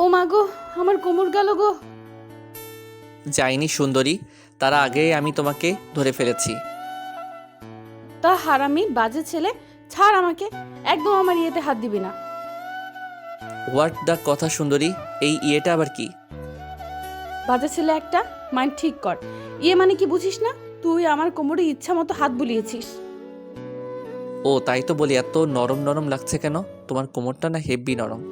ও মা গো আমার কোমর গেল গো। যাইনি সুন্দরী তার আগেই আমি তোমাকে ধরে ফেলেছি। তা হারামি বাজে ছেলে ছাড় আমাকে একদম আমার ইয়েতে হাত দিবি না। হোয়াট দ্য কথা সুন্দরী এই ইয়েটা আবার কি? বাজে ছেলে একটা মাইন্ড ঠিক কর। ইয়ে মানে কি বুঝিস না? তুই আমার কোমরে ইচ্ছা মতো হাত বুলিয়েছিস। ও তাই তো বলি এত নরম নরম লাগছে কেন? তোমার কোমরটা না হেভি নরম।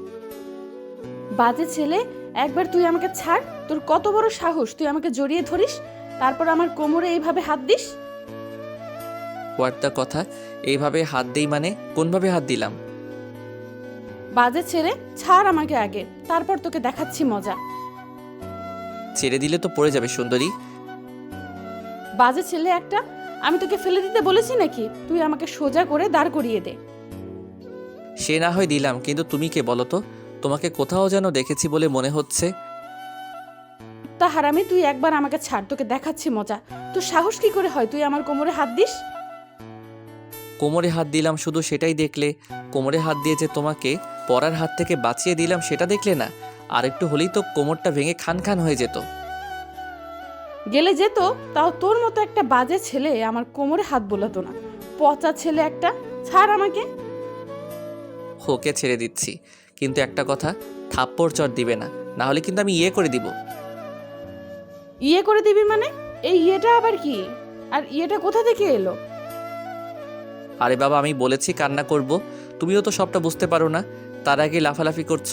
বাজে ছেলে একবার তুই আমাকে ছাড় তোর কত বড় সাহস তুই আমাকে জড়িয়ে ধরিস তারপর আমার কোমরে এইভাবে হাত দিস? হোয়াট দ্য কথা এইভাবে হাত দেই মানে কোনভাবে হাত দিলাম? বাজে ছেলে ছাড় আমাকে আগে তারপর তোকে দেখাচ্ছি মজা। ছেড়ে দিলে তো পড়ে যাবে সুন্দরী। বাজে ছেলে একটা আমি তোকে ফেলে দিতে বলেছি নাকি? তুই আমাকে সোজা করে দাঁড় করিয়ে দে। সে না হয় দিলাম কিন্তু তুমি কে বলো তো? তোমাকে কোথাও যেন দেখেছি বলে মনে হচ্ছে। তা হারামি তুই একবার আমাকে ছাড় তোকে দেখাচ্ছি মজা। তোর সাহস কি করে হয়? তুই আমার কোমরে হাত দিস? কোমরে হাত দিলাম শুধু সেটাই দেখলে। কোমরে হাত দিয়ে যে তোমাকে পরার হাত থেকে বাঁচিয়ে দিলাম সেটা দেখলে না। আর একটু হলেই তো কোমরটা ভেঙে খান খান হয়ে যেত। গেলে যেত তাও তোর মতো একটা বাজে ছেলে আমার কোমরে হাত বোলাতো না। পচা ছেলে একটা ছাড় আমাকে। ওকে ছেড়ে দিচ্ছি। কিন্তু একটা কথা থাপ্পড় চট দিবে না না হলে কিন্তু আমি ইয়ে করে দিব। ইয়ে করে দিবি মানে? এই ইয়েটা আবার কি? আর ইয়েটা কোথা থেকে এলো? আরে বাবা আমি বলেছি কান্না করব তুমিও তো সবটা বুঝতে পারো না তার আগে লাফালাফি করছ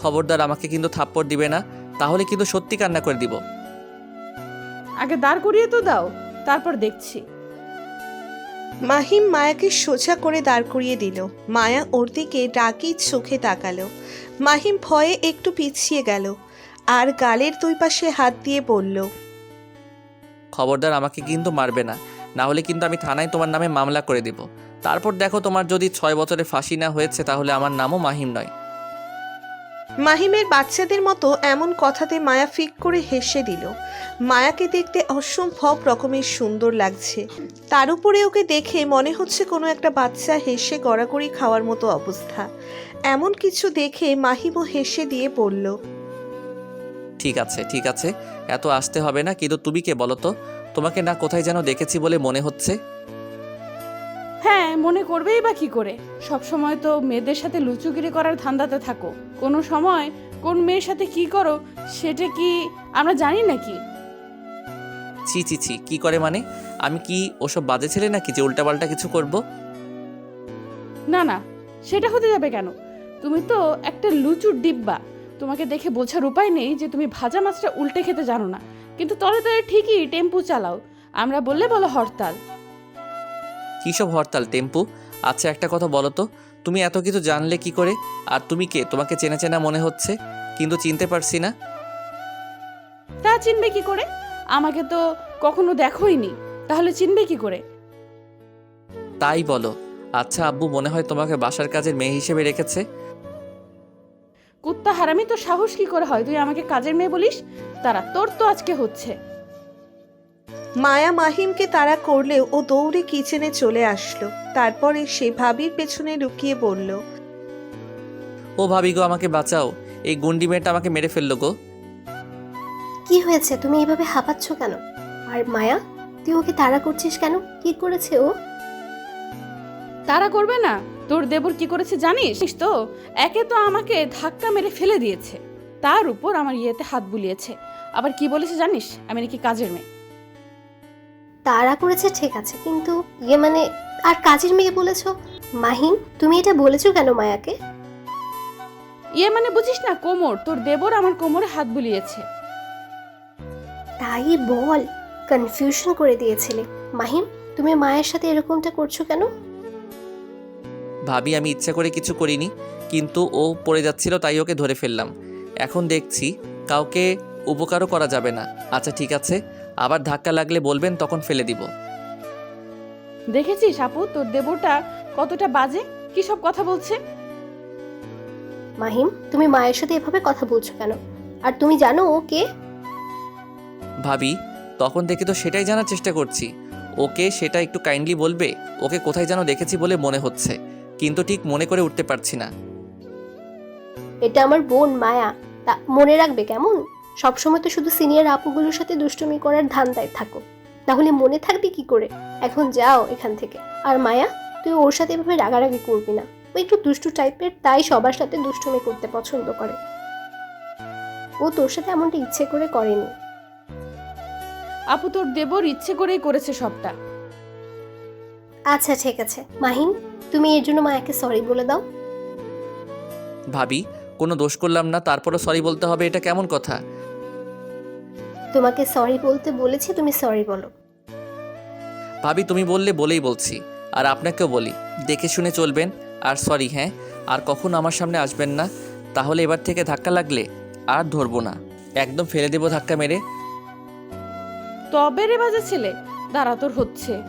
খবরদার আমাকে কিন্তু থাপ্পড় দিবে না তাহলে কিন্তু সত্যি কান্না করে দিব। আগে দাঁড় করিয়ে তো দাও তারপর দেখছি। মাহিম মায়াকে সোজা করে দাঁড় করিয়ে দিল। মায়া ওর দিকে ডাকি চোখে তাকালো। মাহিম ভয়ে একটু পিছিয়ে গেল আর গালের দুই পাশে হাত দিয়ে বলল, খবরদার আমাকে কিন্তু মারবে না না হলে কিন্তু আমি থানায় তোমার নামে মামলা করে দিব। তারপর দেখো তোমার যদি ছয় বছরে ফাঁসি না হয়েছে তাহলে আমার নামও মাহিম নয়। মাহিমের বাচ্চাদের মতো এমন কথাতে মায়া ফিক করে হেসে দিল। মায়াকে দেখতে অসম্ভব রকমের সুন্দর লাগছে। তার উপরে ওকে দেখে মনে হচ্ছে কোনো একটা বাচ্চা হেসে গড়াগড়ি খাওয়ার মতো অবস্থা। এমন কিছু দেখে মাহিমও হেসে দিয়ে বলল, ঠিক আছে ঠিক আছে, এত আসতে হবে না, কিন্তু তুমি কে বলো তো? তোমাকে না কোথায় যেন দেখেছি বলে মনে হচ্ছে? মনে করবেই বা কি করে? সব সময় তো মেয়েদের সাথে লুচুগিরি করার ধান্দাতে থাকো। কোনো সময় কোন মেয়ের সাথে কি করো সেটা কি আমরা জানি নাকি? ছি ছি ছি কি করে মানে? আমি কি ওসব বাজে ছেলে নাকি যে উল্টাপাল্টা কিছু করব? না না সেটা হতে যাবে কেন? তুমি তো একটা লুচুর ডিব্বা। তোমাকে দেখে বোঝার উপায় নেই যে তুমি ভাজা মাছটা উল্টে খেতে জানো না। কিন্তু তলে তলে ঠিকই টেম্পু চালাও। আমরা বললে বলো হরতাল। কী সব হরতাল টেম্পু? আচ্ছা একটা কথা বলো তো। তুমি এত কিছু জানলে কি করে? আর তুমি কে? তোমাকে চেনা চেনা মনে হচ্ছে? কিন্তু চিনতে পারছি না। তা চিনবে কি করে? আমাকে তো কখনো দেখোইনি তাহলে চিনবে কি করে? তাই বলো। আচ্ছা আব্বু মনে হয় তোমাকে বাসার কাজের মেয়ে হিসেবে রেখেছে। কুত্তা হারামি তো সাহস কি করে হয়? তুই আমাকে কাজের মেয়ে বলিস? তারা তোর তো আজকে হচ্ছে। মায়া মাহিমকে তাড়া করলেও ও দৌড়ে কিচেনে চলে আসলো। তারপরে সে ভাবির পেছনে লুকিয়ে বলল ও ভাবি গো আমাকে বাঁচাও। এই গুন্ডি মেয়েটা আমাকে মেরে ফেলল গো। কি হয়েছে? তুমি এইভাবে হাঁপাচ্ছ কেন? আর মায়া তুই ওকে তাড়া করছিস কেন? কি করেছে ও? তারা করবে না? তোর দেবর কি করেছে জানিস তো একে তো আমাকে ধাক্কা মেরে ফেলে দিয়েছে। তার উপর আমার ইয়েতে হাত বুলিয়েছে। আবার কি বলেছে জানিস? আমি নাকি কাজের মেয়ে। তাড়া করেছে ঠিক আছে। কিন্তু ইয়ে মানে আর কাজের মেয়ে বলেছ? মাহিম তুমি এটা বলেছ কেন মায়াকে? ইয়ে মানে বুঝিস না কোমর। তোর দেবর আমার কোমরে হাত বুলিয়েছে। তাই বল কনফিউশন করে দিয়েছিলে। মাহিম তুমি মায়ের সাথে এরকমটা করছ কেন? ভাবি আমি ইচ্ছা করে কিছু করিনি কিন্তু ও পড়ে যাচ্ছিল তাই ওকে ধরে ফেললাম। এখন দেখছি কাউকে উপকারও করা যাবে না। আচ্ছা ঠিক আছে। আবার ধাক্কা লাগলে বলবেন তখন ফেলে দিব। দেখেছিস আপু তোর দেবরটা কতটা বাজে? কি সব কথা বলছে? মাহিম তুমি মায়ের সাথে এভাবে কথা বলছো কেন? আর তুমি জানো ও কে? ভাবি তখন থেকে তো সেটাই জানার চেষ্টা করছি। ওকে সেটা একটু কাইন্ডলি বলবে ওকে কোথায় যেন দেখেছি বলে মনে হচ্ছে কিন্তু ঠিক মনে করে উঠতে পারছি না। এটা আমার বোন মায়া তা মনে রাখবে কেমন? সবসময় তো শুধু সিনিয়র আপুগুলোর সাথে দুষ্টুমি করার ধান্দায় থাকো। তাহলে মনে থাকবে কি করে? এখন যাও এখান থেকে। আর মায়া তুই ওর সাথে এভাবে রাগারাগি করবি না। ও একটু দুষ্টু টাইপের তাই সবার সাথে দুষ্টুমি করতে পছন্দ করে। ও তোর সাথে এমনটা ইচ্ছে করে করেনি। আপু তোর দেবর ইচ্ছে করেই করেছে সবটা। আচ্ছা ঠিক আছে। মাহিন তুমি এর জন্য মায়াকে সরি বলে দাও। ভাবি কোনো দোষ করলাম না তারপরও সরি বলতে হবে এটা কেমন কথা? তোমাকে সরি বলতে বলেছি তুমি সরি বলো। ভাবি তুমি বললে বলেই বলছি আর আপনাকেও বলি দেখে শুনে চলবেন আর সরি হ্যাঁ আর কখনো আমার সামনে আসবেন না তাহলে এবার থেকে ধাক্কা লাগলে আর ধরবো না। একদম ফেলে দেবো ধাক্কা মেরে। তবে রে বাজে ছেলে দাঁড়া তোর হচ্ছে।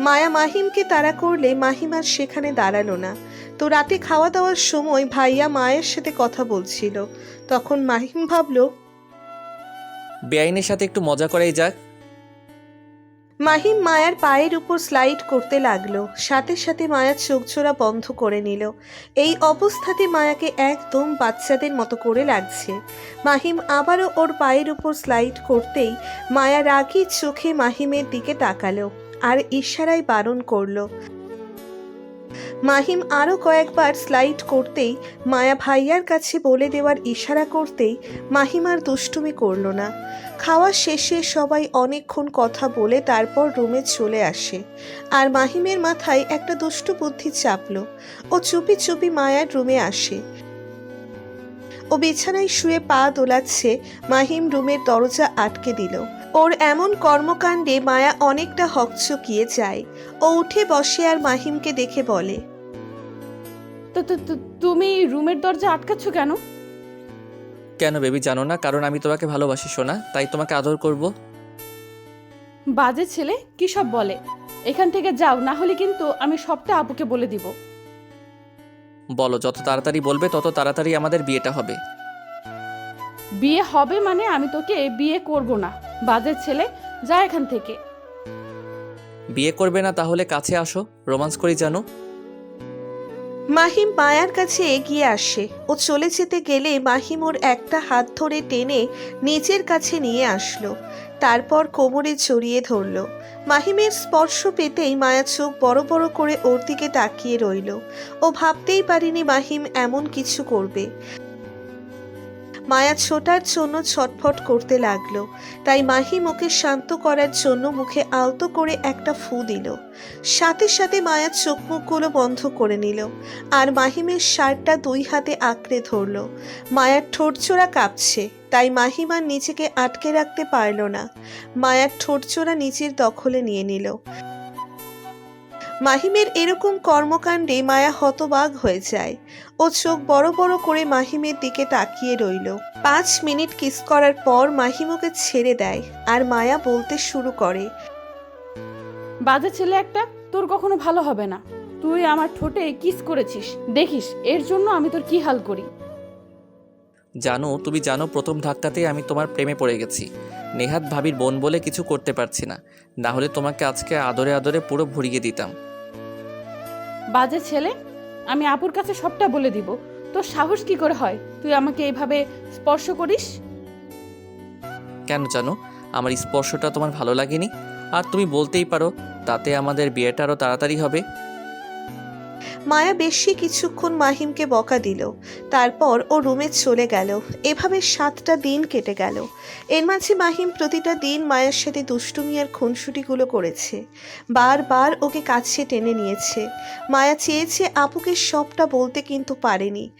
মায়া মাহিমকে তাড়া করলে মাহিম আর সেখানে দাঁড়াল না। তো রাতে খাওয়া দাওয়ার সময় ভাইয়া মায়ের সাথে কথা বলছিল। তখন মাহিম ভাবলো বেআইনের সাথে একটু মজা করাই যাক। মাহিম মায়ার পায়ের উপর স্লাইড করতে লাগল। সাথে সাথে মায়া চোখ জোড়া বন্ধ করে নিল। এই অবস্থাতে মায়াকে একদম বাচ্চাদের মতো করে লাগছে। মাহিম আবারও ওর পায়ের উপর স্লাইড করতেই মায়া রাগি চোখে মাহিমের দিকে তাকালো আর ইশারায় বারণ করল। মাহিম আরও কয়েকবার স্লাইড করতেই মায়া ভাইয়ার কাছে বলে দেওয়ার ইশারা করতেই মাহিম আর দুষ্টুমি করল না। খাওয়া শেষে সবাই অনেকক্ষণ কথা বলে তারপর রুমে চলে আসে। আর মাহিমের মাথায় একটা দুষ্টু বুদ্ধি চাপলো। ও চুপি চুপি মায়ার রুমে আসে। ও বিছানায় শুয়ে পা দোলাচ্ছে মাহিম রুমের দরজা আটকে দিল। ওর এমন কর্মকাণ্ডে মায়া অনেকটা হকচকিয়ে যায়। ও উঠে বসে আর মাহিমকে দেখে বলে তো তো- তো তুমি রুমের দরজা আটকাচ্ছ কেন? কেন বেবি জানো না? কারণ আমি তোমাকে ভালোবাসি শোনা তাই তোমাকে আদর করব। বাজে ছেলে কি সব বলে? এখান থেকে যাও না হলে কিন্তু আমি সবটা আপুকে বলে দিব। বলো যত তাড়াতাড়ি বলবে তত তাড়াতাড়ি আমাদের বিয়েটা হবে। বিয়ে হবে মানে আমি তোকে বিয়ে করব না। বাজে ছেলে যা এখান থেকে। বিয়ে করবে না তাহলে কাছে আসো রোমান্স করি জানো। মাহিম মায়ার কাছে এগিয়ে আসে। ও চলে যেতে গেলে মাহিম ওর একটা হাত ধরে টেনে নিচের কাছে নিয়ে আসলো। তারপর কোমরে জড়িয়ে ধরলো। মাহিমের স্পর্শ পেতেই মায়া চোখ বড় বড় করে ওর দিকে তাকিয়ে রইল। ও ভাবতেই পারিনি মাহিম এমন কিছু করবে। মায়া ছোটার জন্য ছটফট করতে লাগল। তাই মাহিম ওকে শান্ত করার জন্য মুখে আলতো করে একটা ফু দিল। সাথে সাথে মায়া চোখ মুখগুলো বন্ধ করে নিল আর মাহিমের শার্টটা দুই হাতে আঁকড়ে ধরল। মায়ার ঠোঁটচোরা কাঁপছে, তাই মাহিম আর নিজেকে আটকে রাখতে পারল না। মায়ার ঠোঁটচোরা নিজের দখলে নিয়ে নিল। মাহিমের এরকম কর্মকাণ্ডে মায়া হতবাগ হয়ে যায় ও চোখ বড় বড় করে মাহিমের দিকে তাকিয়ে রইল। পাঁচ মিনিট কিস করার পর মাহিম ওকে ছেড়ে দেয় আর মায়া বলতে শুরু করে বাজে ছেলে একটা তোর কখনো ভালো হবে না। তুই আমার ঠোঁটে কিস করেছিস দেখিস এর জন্য আমি তোর কি হাল করি? জানো তুমি জানো প্রথম ধাক্কাতেই আমি তোমার প্রেমে পড়ে গেছি। নেহাত ভাবির বোন বলে কিছু করতে পারছি না। না হলে তোমাকে আজকে আদরে আদরে পুরো ভরিয়ে দিতাম। বাজে ছেলে, আমি আপুর কাছে সবটা বলে দিব। তোর সাহস কি করে হয়? তুই আমাকে এইভাবে স্পর্শ করিস? কেন জানো? আমার স্পর্শটা তোমার ভালো লাগেনি। আর তুমি বলতেই পারো, তাতে আমাদের বিয়েটা আরও তাড়াতাড়ি হবে। মায়া বেশি কিছুক্ষণ মাহিমকে বকা দিল। তারপর ও রুমে চলে গেল। এভাবে সাতটা দিন কেটে গেল। এর মাঝে মাহিম প্রতিটা দিন মায়ের সাথে দুষ্টুমি আর খুনসুটিগুলো করেছে। বারবার ওকে কাছে টেনে নিয়েছে। মায়া চেয়েছে, আপুকে সবটা বলতে কিন্তু পারেনি।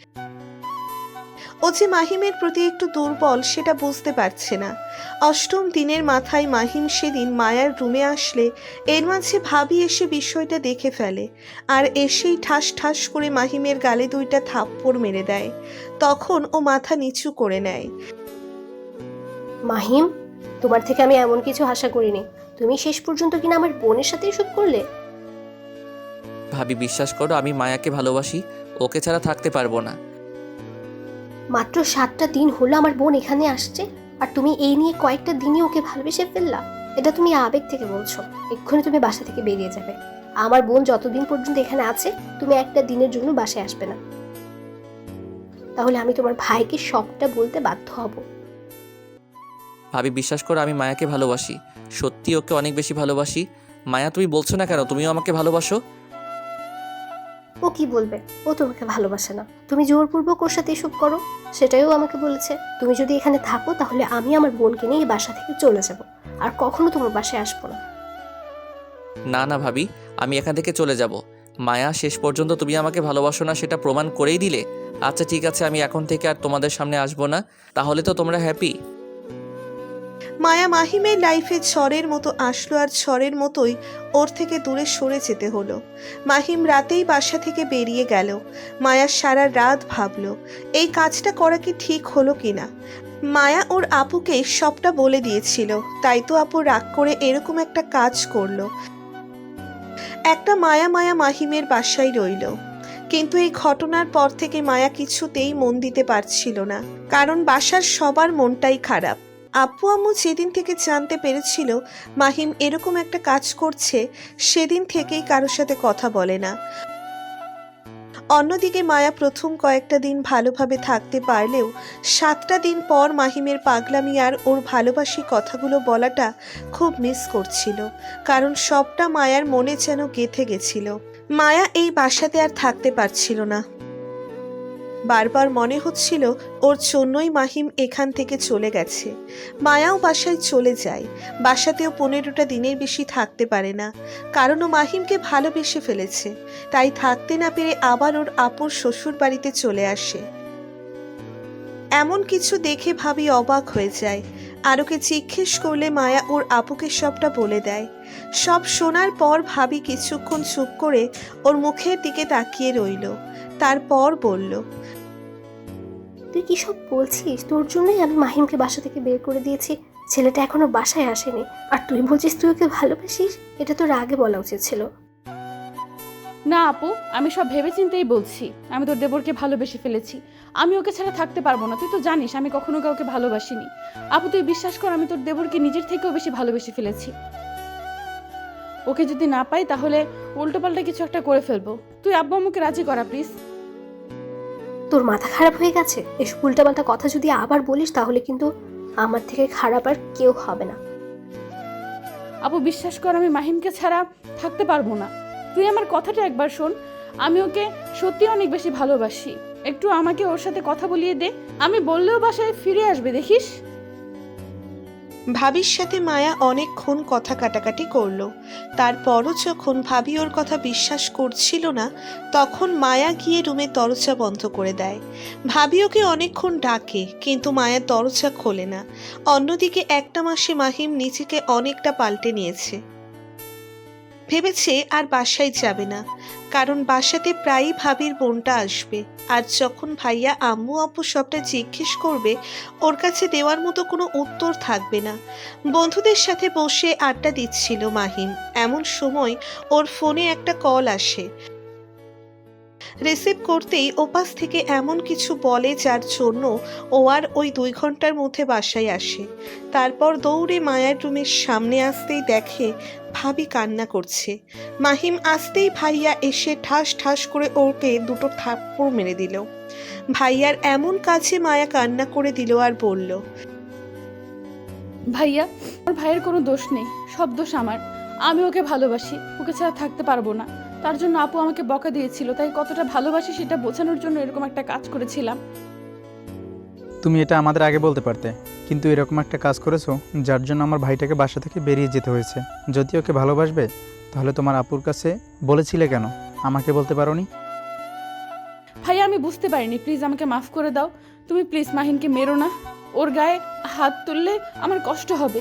ও যে মাহিমের প্রতি একটু দুর্বল সেটা বুঝতে পারছে না। অষ্টম দিনের মাথায় মাহিম সেদিন মায়ার রুমে আসলে এর মাঝে ভাবি এসে বিষয়টা দেখে ফেলে আর এসেই ঠাস ঠাস করে মাহিমের গালে দুইটা থাপ্পড় মেরে দেয়। তখন ও মাথা নিচু করে নেয়। মাহিম তোমার থেকে আমি এমন কিছু আশা করিনি। তুমি শেষ পর্যন্ত কিনা আমার বোনের সাথে এসব করলে? ভাবি বিশ্বাস করো আমি মায়াকে ভালোবাসি। ওকে ছাড়া থাকতে পারব না। মাত্র সাতটা দিন হলো আমার বোন এখানে আসছে, আর তুমি এই নিয়ে কয়েকটা দিনই ওকে ভালোবেসে ফেললা। এটা তুমি আবেগ থেকে বলছো, এক্ষুনি তুমি বাসা থেকে বেরিয়ে যাবে। আমার বোন যতদিন পর্যন্ত এখানে আছে, তুমি একটা দিনের জন্য বাসায় আসবে না। তাহলে আমি তোমার ভাইকে সবটা বলতে বাধ্য হব। ভাবি, বিশ্বাস করো, আমি মায়াকে ভালোবাসি। সত্যি ওকে অনেক বেশি ভালোবাসি। মায়া, তুমি বলছো না কেন? তুমিও আমাকে ভালোবাসো। ও কি বলবে? ও তোমাকে ভালোবাসে না। তুমি জোরপূর্বক ওর সাথে এসব করো। সেটাইও আমাকে বলেছে। তুমি যদি এখানে থাকো, তাহলে আমি আমার বোনকে নিয়ে এই বাসা থেকে চলে যাব। আর কখনো তোমার বাসায় আসব না। না না ভাবি, আমি এখান থেকে চলে যাব। মায়া, শেষ পর্যন্ত তুমি আমাকে ভালোবাসো না সেটা প্রমাণ করেই দিলে। আচ্ছা ঠিক আছে, আমি এখন থেকে আর তোমাদের সামনে আসব না। তাহলে তো তোমরা হ্যাপি মায়া মাহিমের লাইফে ঝড়ের মতো আসলো আর ঝড়ের মতোই ওর থেকে দূরে সরে যেতে হলো। মাহিম রাতেই বাসা থেকে বেরিয়ে গেল। মায়া সারা রাত ভাবল, এই কাজটা করা কি ঠিক হলো কিনা? মায়া ওর আপুকে সবটা বলে দিয়েছিল, তাই তো আপু রাগ করে এরকম একটা কাজ করল। একটা মায়া মায়া মাহিমের বাসায় রইল। কিন্তু এই ঘটনার পর থেকে মায়া কিছুতেই মন দিতে পারছিল না, কারণ বাসার সবার মনটাই খারাপ। আব্বু আম্মু যেদিন থেকে জানতে পেরেছিল মাহিম এরকম একটা কাজ করছে, সেদিন থেকেই কারোর সাথে কথা বলে না। অন্যদিকে মায়া প্রথম কয়েকটা দিন ভালোভাবে থাকতে পারলেও সাতটা দিন পর মাহিমের পাগলামি আর ওর ভালোবাসি কথাগুলো বলাটা খুব মিস করছিল, কারণ সবটা মায়ার মনে যেন গেথে গেছিল। মায়া এই বাসাতে আর থাকতে পারছিল না। বারবার মনে হচ্ছিল ওর জন্যই মাহিম এখান থেকে চলে গেছে। মায়াও বাসায় চলে যায়। বাসাতেও পনেরোটা দিনের বেশি থাকতে পারে না। কারণ ও মাহিমকে ভালোবেসে ফেলেছে। তাই থাকতে না পেরে আবার ওর আপুর শ্বশুর বাড়িতে চলে আসে। এমন কিছু দেখে ভাবি অবাক হয়ে যায়। আর ওকে জিজ্ঞেস করলে মায়া ওর আপুকে সবটা বলে দেয়। সব শোনার পর ভাবি কিছুক্ষণ চুপ করে ওর মুখের দিকে তাকিয়ে রইল। তারপর বলল তুই কি সব বলছিস? তোর জন্যই আমি মাহিমকে বাসা থেকে বের করে দিয়েছি। ছেলেটা এখনও বাসায় আসেনি। আর তুই বলছিস তুই ওকে ভালোবাসিস? এটা তোর আগে বলা উচিত ছিল। না আপু, আমি সব ভেবেচিন্তেই বলছি। আমি তোর দেবরকে ভালোবেসে ফেলেছি। আমি ওকে ছাড়া থাকতে পারব না। তুই তো জানিস, আমি কখনো কাউকে ভালোবাসিনি। আপু, তুই বিশ্বাস কর, আমি তোর দেবরকে নিজের থেকেও বেশি ভালোবেসে ফেলেছি। ওকে যদি না পাই, তাহলে উল্টোপাল্টা কিছু একটা করে ফেলব। তুই আব্বু আম্মুকে রাজি করা প্লিজ তোর মাথা খারাপ হয়ে গেছে? এসব উল্টাপাল্টা কথা যদি আবার বলিস, তাহলে কিন্তু আমার থেকে খারাপ আর কেউ হবে না। আপু বিশ্বাস কর, আমি মাহিমকে ছাড়া থাকতে পারব না। তুই আমার কথাটা একবার শোন। আমি ওকে সত্যি অনেক বেশি ভালোবাসি। একটু আমাকে ওর সাথে কথা বলিয়ে দে। আমি বললেও বাসায় ফিরে আসবে, দেখিস? ভাবির সাথে মায়া অনেকক্ষণ কথা কাটাকাটি করল। তারপরও যখন ভাবি ওর কথা বিশ্বাস করছিল না, তখন মায়া গিয়ে রুমে দরজা বন্ধ করে দেয়। ভাবি ওকে অনেকক্ষণ ডাকে, কিন্তু মায়া দরজা খোলে না। অন্যদিকে একটা মাসে মাহিম নিজেকে অনেকটা পাল্টে নিয়েছে। ভেবেছে আর বাসায় যাবে না। কারণ বাসাতে প্রায়ই ভাবির বোনটা আসবে। আর যখন ভাইয়া আম্মু আপু সবটা জিজ্ঞেস করবে, ওর কাছে দেওয়ার মতো কোনো উত্তর থাকবে না। বন্ধুদের সাথে বসে আড্ডা দিচ্ছিল মাহিম। এমন সময় ওর ফোনে একটা কল আসে। রিসিভ করতেই ওপাশ থেকে এমন কিছু বলে যার জন্য ও আর ওই দুই ঘণ্টার মধ্যে বাসায় আসে। তারপর দৌড়ে মায়ার রুমের সামনে আসতেই দেখে ভাবি কান্না করছে। মাহিম আসতেই ভাইয়া এসে ঠাস ঠাস করে ওকে দুটো থাপ্পড় মেরে দিল। ভাইয়ার এমন কাছে মায়া কান্না করে দিল আর বলল, ভাইয়া, আমার ভাইয়ের কোনো দোষ নেই, সব দোষ আমার। আমি ওকে ভালোবাসি, ওকে ছাড়া থাকতে পারব না। তার জন্য আপু আমাকে বকা দিয়েছিল তাই কতটা ভালোবাসি সেটা বোঝানোর জন্য এরকম একটা কাজ করেছিলাম। তুমি এটা আমাদের আগে বলতে পারতে কিন্তু এরকম একটা কাজ করেছ যার জন্য আমার ভাইটাকে বাসা থেকে বেরিয়ে যেতে হয়েছে। যদি ওকে ভালোবাসবে তাহলে তোমার আপুর কাছে বলেছিলে কেন? আমাকে বলতে পারোনি? ভাইয়া আমি বুঝতে পারিনি। প্লিজ আমাকে মাফ করে দাও। তুমি প্লিজ মাহিনকে মেরো না। ওর গায়ে হাত তুললে আমার কষ্ট হবে।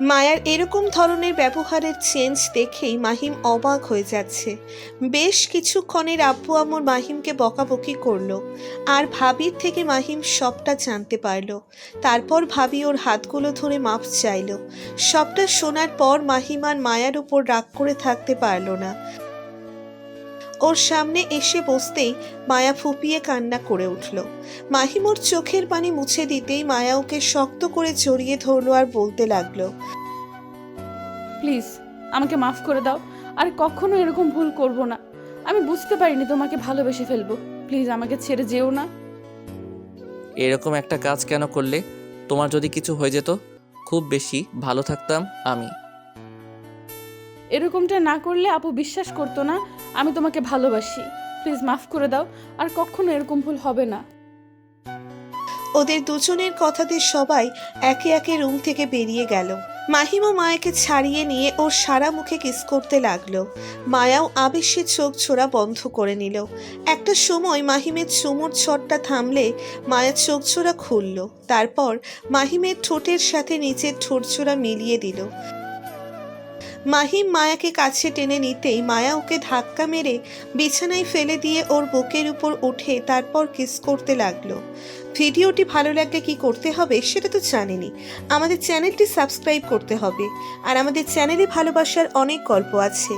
মায়ার এরকম ধরনের ব্যবহারের চেঞ্জ দেখেই মাহিম অবাক হয়ে যাচ্ছে। বেশ কিছুক্ষণের আব্বু আমর মাহিমকে বকাবকি করল আর ভাবির থেকে মাহিম সবটা জানতে পারল। তারপর ভাবি ওর হাতগুলো ধরে মাপ চাইল। সবটা শোনার পর মাহিম আর মায়ার উপর রাগ করে থাকতে পারল না। ওর সামনে এসে বসতেই মায়া ফুপিয়ে কান্না করে উঠল। মাহিম ওর চোখের পানি মুছে দিতেই মায়া ওকে শক্ত করে জড়িয়ে ধরলো আর বলতে লাগল প্লিজ আমাকে মাফ করে দাও। আর কখনো এরকম ভুল করব না। আমি বুঝতে পারিনি তোমাকে ভালোবেসে ফেলব। প্লিজ আমাকে ছেড়ে যেও না। এরকম একটা কাজ কেন করলে? তোমার যদি কিছু হয়ে যেত খুব বেশি ভালো থাকতাম আমি। এরকমটা না করলে আপু বিশ্বাস করতো না, আমি তোমাকে ভালোবাসি। প্লিজ মাফ করে দাও, আর কখনো এরকম ভুল হবে না। ওদের দুজনের কথাতে সবাই একে একে রুম থেকে বেরিয়ে গেল। মাহিমও মায়াকে ছাড়িয়ে নিয়ে ওর সারা মুখে কিস করতে লাগল। মায়াও আবেশে চোখ ছোড়া বন্ধ করে নিল। একটা সময় মাহিমের চুমুর ছটটা থামলে মায়া চোখ ছোড়া খুলল। তারপর মাহিমের ঠোঁটের সাথে নিচের ঠোঁট ছোড়া মিলিয়ে দিল। মাহিম মায়াকে কাছে টেনে নিতেই মায়া ওকে ধাক্কা মেরে বিছানায় ফেলে দিয়ে ওর বুকের উপর উঠে তারপর কিস করতে লাগল। ভিডিওটি ভালো লাগলে কি করতে হবে সেটা তো জানেনি। আমাদের চ্যানেলটি সাবস্ক্রাইব করতে হবে। আর আমাদের চ্যানেলে ভালোবাসার অনেক গল্প আছে।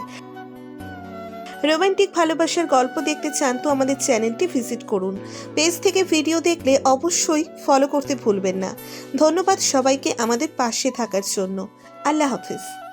রোমান্টিক ভালোবাসার গল্প দেখতে চান তো আমাদের চ্যানেলটি ভিজিট করুন। পেজ থেকে ভিডিও দেখলে অবশ্যই ফলো করতে ভুলবেন না। ধন্যবাদ সবাইকে আমাদের পাশে থাকার জন্য। আল্লাহ হাফিজ।